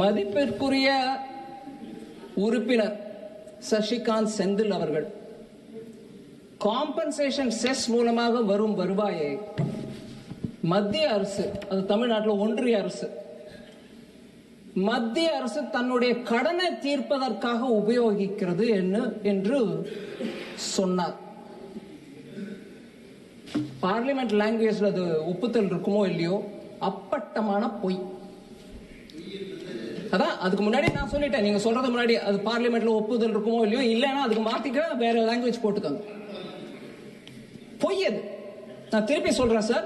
மதிப்பிற்குரிய உறுப்பினர் சசிகாந்த் செந்தில் அவர்கள். காம்பன்சேஷன் செஸ் மூலமாக வரும் வருவாயை மத்திய அரசு அது தமிழ்நாட்டில் ஒன்றிய அரசு மத்திய அரசு தன்னுடைய கடனை தீர்ப்பதற்காக உபயோகிக்கிறது என்ன என்று சொன்னார். பார்லிமெண்ட் லாங்குவேஜ்ல அது ஒப்புதல் இருக்குமோ இல்லையோ? அப்பட்டமான பொய். அதான் அதுக்கு முன்னாடி நான் சொல்லிட்டேன் நீங்க சொல்றது முன்னாடி அது பார்லிமெண்ட்ல ஒப்புதல் இருக்குமோ இல்லையோ இல்லைன்னா அதுக்கு மாத்திக்க வேற லாங்குவேஜ் போட்டுக்கோங்க பொய் அது நான் திருப்பி சொல்றேன் சார்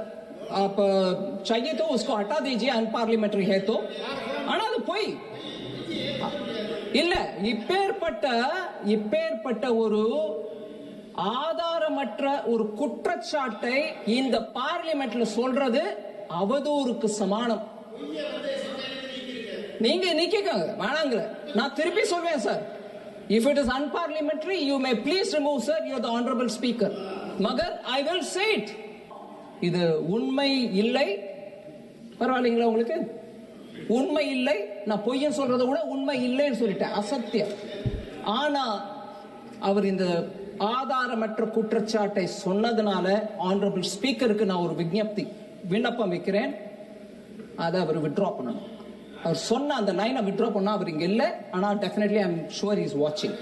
அப்ப चाहिए तो उसको हटा दीजिए अनपार्लियामेंट्री है तो ஆனா அது பொய் இல்ல இப்பேற்பட்ட இப்பேற்பட்ட ஒரு ஆதாரமற்ற ஒரு குற்றச்சாட்டை இந்த பார்லிமெண்ட்ல சொல்றது அவதூறுக்கு சமானம் நீங்க நீக்கிக்கோங்க வேணாங்கிற நான் திருப்பி சொல்வேன் sir if it is unparliamentary you may please remove sir you the honourable speaker Magar I will say it இது உண்மை இல்லை. பரவாயில்லைங்களா உங்களுக்கு? உண்மை இல்லை. நான் பொய்யன் சொல்றத விட உண்மை இல்லைன்னு சொல்லிட்டேன். அசத்தியம். ஆனா அவர் இந்த ஆதாரமற்ற குற்றச்சாட்டை சொன்னதுனால ஆனரபிள் ஸ்பீக்கருக்கு நான் ஒரு விஞ்ஞப்தி விண்ணப்பம் வைக்கிறேன். அதை அவர் வித்ட்ரா பண்ணணும். அவர் சொன்ன அந்த லைனை வித்ட்ரா பண்ணா அவர் இங்க இல்ல. ஆனா definitely I am sure is வாட்சிங்